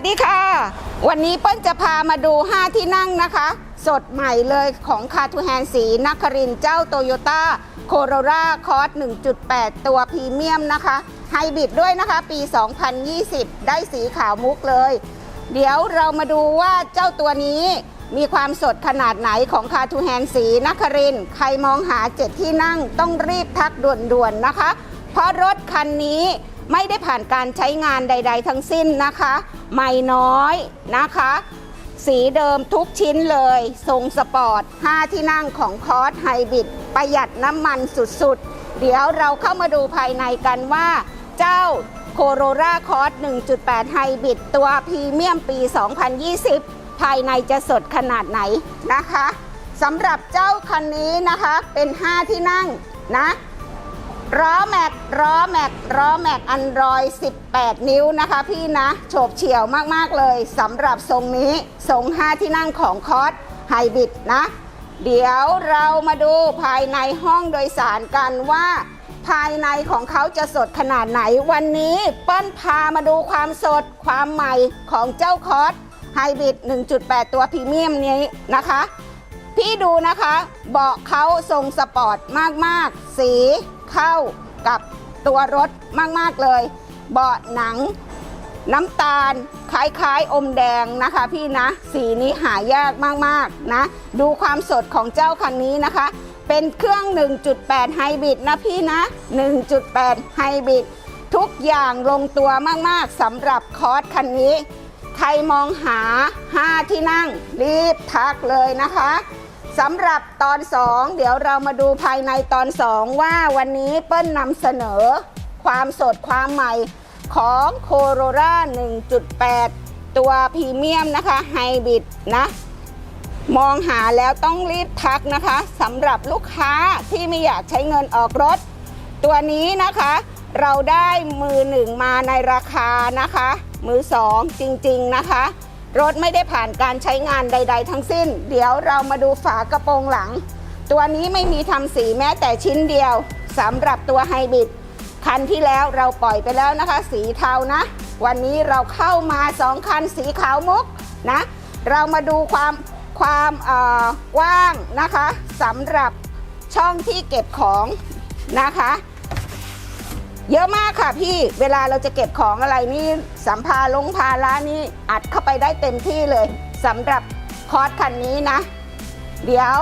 วัสดีค่ะ วันนี้เปิ้ลจะพามาดู 5 ที่นั่งนะคะ สดใหม่เลยของคาทูแฮนสีนักครินเจ้าโตโยต้าโคโรราคอร์ส1.8 ตัวพรีเมียมนะคะไฮบริดด้วยนะคะ ปี 2020 ได้สีขาวมุกเลย เดี๋ยวเรามาดูว่าเจ้าตัวนี้มีความสดขนาดไหนของคาทูแฮนสีนักครินใครมองหาเจ็ดที่นั่งต้องรีบทักด่วนๆนะคะ เพราะรถคันนี้ ไม่ได้ผ่านการใช้งานใด ๆ ทั้งสิ้นนะคะ ไม่น้อยนะคะ สีเดิมทุกชิ้นเลย ทรงสปอร์ต 5 ที่นั่งของคอร์สไฮบริดประหยัดน้ำมันสุดๆ เดี๋ยวเราเข้ามาดูภายในกันว่า เจ้าโคโรราคอร์ส1.8ไฮบริดตัวพรีเมียมปี 2020 ภายในจะสดขนาดไหนนะคะสำหรับเจ้าคันนี้นะคะเป็น 5 ที่นั่งนะ ล้อแม็กล้อแม็กล้อแม็กอันรอย18 นิ้วนะคะพี่นะโฉบเฉี่ยวมาก ๆ เลยสำหรับทรงนี้ ทรง 5 ที่นั่งของคอร์สไฮบริดนะ เดี๋ยวเรามาดูภายในห้องโดยสารกันว่า ภายในของเขาจะสดขนาดไหนวันนี้เปิ้ลพามาดูความสดความใหม่ของเจ้าคอร์สไฮบริด1.8 ตัวพรีเมียมนี้นะคะ พี่ดูนะคะ เบาะเขาทรงสปอร์ตมาก ๆ สี เข้ากับตัวรถมาก ๆ เลย เบาะหนังน้ำตาลคล้ายๆ อมแดงนะคะพี่นะ สีนี้หายากมากๆนะ ดูความสดของเจ้าคันนี้นะคะ เป็นเครื่อง 1.8 ไฮบริดนะพี่นะ 1.8 ไฮบริดทุกอย่างลงตัวมากๆสำหรับคอร์สคันนี้ ใครมองหา 5 ที่นั่ง รีบทักเลยนะคะ สำหรับตอน 2 เดี๋ยวเรามาดูภายในตอน 2 ว่าวันนี้เปิ้ลนำเสนอความสดความใหม่ของโคโรรา1.8 ตัวพรีเมียมนะคะไฮบริดนะ มองหาแล้วต้องรีบทักนะคะสำหรับลูกค้าที่ไม่อยากใช้เงินออกรถ ตัวนี้นะคะ เราได้มือหนึ่งมาในราคานะคะ มือสองจริง ๆ นะคะ รถไม่ได้ผ่านการใช้งานใด ๆ ทั้งสิ้น เดี๋ยวเรามาดูฝากระโปรงหลัง ตัวนี้ไม่มีทำสีแม้แต่ชิ้นเดียวสำหรับตัวไฮบริดคันที่แล้วเราปล่อยไปแล้วนะคะ สีเทานะ วันนี้เราเข้ามาสองคันสีขาวมุกนะ เรามาดูความความเอ่อกว้างนะคะสำหรับช่องที่เก็บของนะคะ เยอะมากค่ะพี่เวลาเราจะเก็บของอะไรนี่สัมภาลงภาระนี่อัดเข้าไปได้เต็มที่เลยสำหรับคอร์สคันนี้นะ เดี๋ยว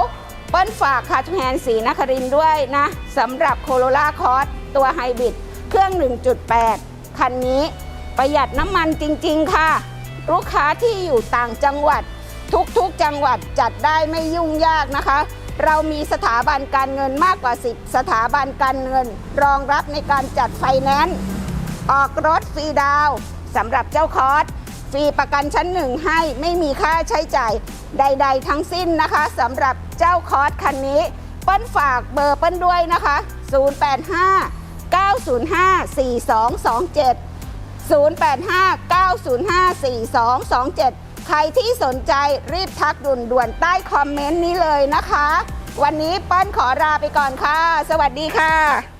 เปิ้ลฝากคาทูแฮนสีนครินด้วยนะสำหรับโคโรล่าคอร์สตัวไฮบริดเครื่อง 1.8 คันนี้ ประหยัดน้ำมันจริง ๆ ค่ะ ลูกค้าที่อยู่ต่างจังหวัดทุกๆจังหวัดจัดได้ไม่ยุ่งยากนะคะ เรามีสถาบันการเงินมากกว่า 10 สถาบันการเงิน รองรับในการจัดไฟแนนซ์ออกรถฟรีดาวสำหรับเจ้าคอร์สฟรีประกันชั้นหนึ่งให้ไม่มีค่าใช้จ่ายใด ๆ ทั้งสิ้นนะคะสำหรับเจ้าคอร์สคันนี้ เปิ้ลฝากเบอร์เปิ้ลด้วยนะคะ 085 905 4227 0859054227 ใครที่สนใจรีบทักด่วนๆใต้คอมเมนต์นี้เลยนะคะ วันนี้เปิ้ลขอลาไปก่อนค่ะ สวัสดีค่ะ